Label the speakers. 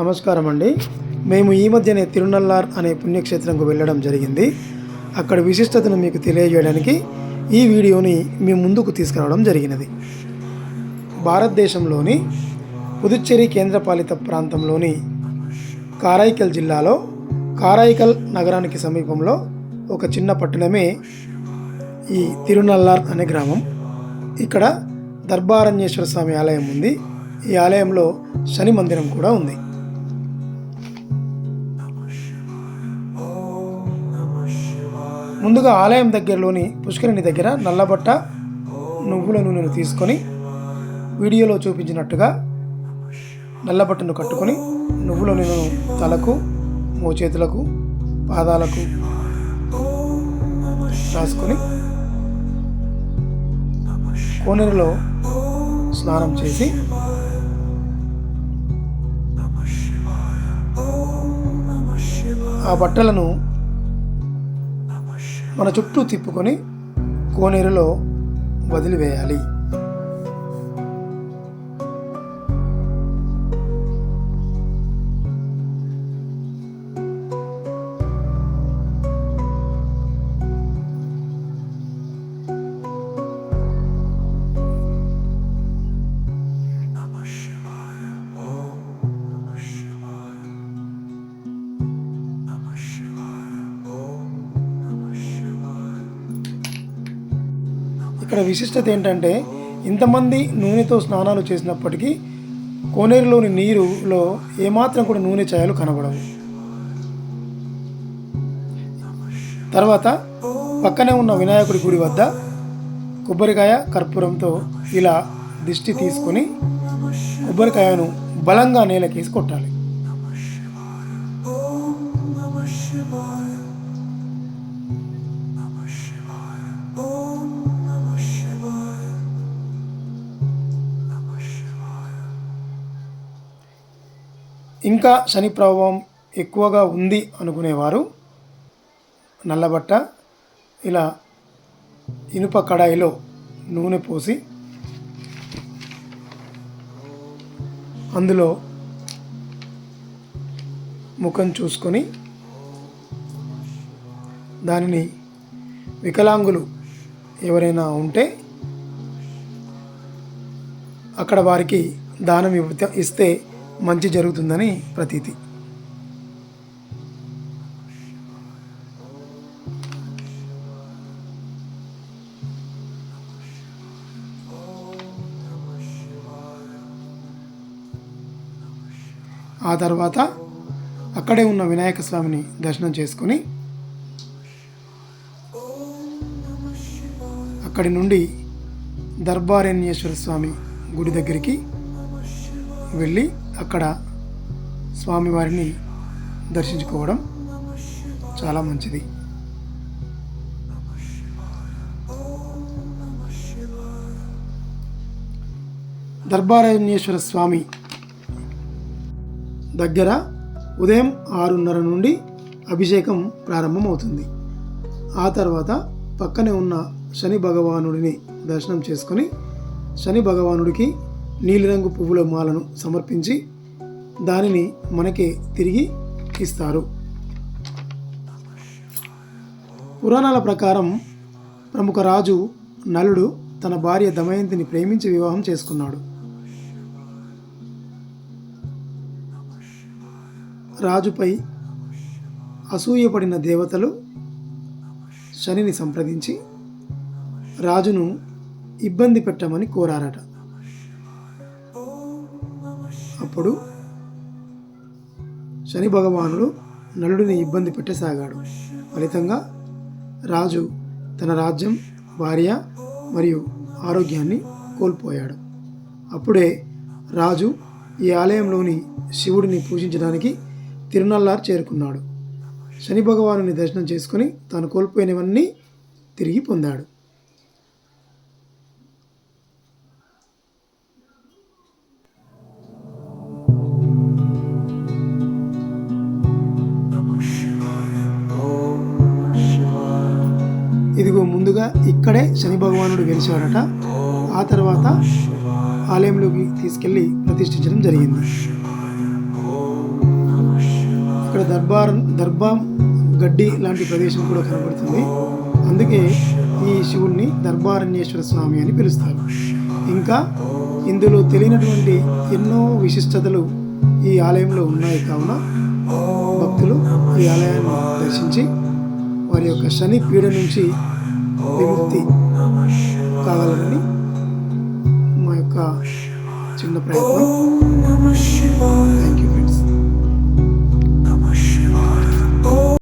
Speaker 1: నమస్కారం అండి మేము ఈ మధ్యనే తిరునల్లార్ అనే పుణ్యక్షేత్రంకు వెళ్ళడం జరిగింది. అక్కడ విశిష్టతను మీకు తెలియజేయడానికి ఈ వీడియోని మీ ముందుకు తీసుకురావడం జరిగినది. భారతదేశంలోని పుదుచ్చేరి కేంద్రపాలిత ప్రాంతంలోని కారైకల్ జిల్లాలో కారైకల్ నగరానికి సమీపంలో ఒక చిన్న పట్టణమే ఈ తిరునల్లార్ అనే గ్రామం. ఇక్కడ దర్బారణ్యేశ్వర స్వామి ఆలయం ఉంది. ఈ ఆలయంలో శని మందిరం కూడా ఉంది. ముందుగా ఆలయం దగ్గరలోని పుష్కరిణి దగ్గర నల్లబట్ట నువ్వుల నూనెను తీసుకొని వీడియోలో చూపించినట్టుగా నల్లబట్టను కట్టుకొని నువ్వుల నూనెను తలకు మోచేతులకు పాదాలకు రాసుకొని కోనేరులో స్నానం చేసి ఆ బట్టలను మన చుట్టూ తిప్పుకొని కోనేరులో వదిలివేయాలి. ఇక్కడ విశిష్టత ఏంటంటే ఇంతమంది నూనెతో స్నానాలు చేసినప్పటికీ కోనేరులోని నీరులో ఏమాత్రం కూడా నూనె ఛాయలు కనబడవు. తర్వాత పక్కనే ఉన్న వినాయకుడి గుడి వద్ద కొబ్బరికాయ కర్పూరంతో ఇలా దిష్టి తీసుకొని కొబ్బరికాయను బలంగా నేలకేసి కొట్టాలి. ఇంకా శని ప్రభావం ఎక్కువగా ఉంది అనుకునేవారు. నల్లబట్ట ఇలా ఇనుప కడాయిలో నూనె పోసి అందులో ముఖం చూసుకొని దానిని వికలాంగులు ఎవరైనా ఉంటే అక్కడ వారికి దానం ఇవ్వ- ఇస్తే మంచి జరుగుతుందని ప్రతీతి. ఆ తర్వాత అక్కడే ఉన్న వినాయక స్వామిని దర్శనం చేసుకొని అక్కడి నుండి దర్బారణ్యేశ్వర స్వామి గుడి దగ్గరికి వెళ్ళి అక్కడ స్వామివారిని దర్శించుకోవడం చాలా మంచిది. దర్బారణ్యేశ్వర స్వామి దగ్గర ఉదయం ఆరున్నర నుండి అభిషేకం ప్రారంభమవుతుంది. ఆ తర్వాత పక్కనే ఉన్న శని భగవానుడిని దర్శనం చేసుకొని శని భగవానుడికి నీలిరంగు పువ్వుల మాలను సమర్పించి దానిని మనకే తిరిగి ఇస్తారు. పురాణాల ప్రకారం ప్రముఖ రాజు నలుడు తన భార్య దమయంతిని ప్రేమించి వివాహం చేసుకున్నాడు. రాజుపై అసూయపడిన దేవతలు శనిని సంప్రదించి రాజును ఇబ్బంది పెట్టమని కోరారట. అప్పుడు శని భగవానుడు నలుడిని ఇబ్బంది పెట్టసాగాడు. ఫలితంగా రాజు తన రాజ్యం భార్య మరియు ఆరోగ్యాన్ని కోల్పోయాడు. అప్పుడే రాజు ఈ ఆలయంలోని శివుడిని పూజించడానికి తిరునల్లారు చేరుకున్నాడు. శని భగవానుని దర్శనం చేసుకుని తాను కోల్పోయినవన్నీ తిరిగి పొందాడు. ముందుగా ఇక్కడే శని భగవానుడు వెలిచాడట ఆ తర్వాత ఆలయంలోకి తీసుకెళ్ళి ప్రతిష్ఠించడం జరిగింది.
Speaker 2: ఇక్కడ
Speaker 1: దర్బార్ దర్భా గడ్డి లాంటి ప్రదేశం కూడా కనబడుతుంది. అందుకే ఈ శివుణ్ణి దర్బారణ్యేశ్వర స్వామి అని పిలుస్తారు. ఇంకా ఇందులో తెలియనటువంటి ఎన్నో విశిష్టతలు ఈ ఆలయంలో ఉన్నాయి కావున భక్తులు ఈ ఆలయాన్ని దర్శించి వారి యొక్క శని పీడ నుంచి విముక్తి కావాలని మా యొక్క చిన్న ప్రయత్నం. Thank you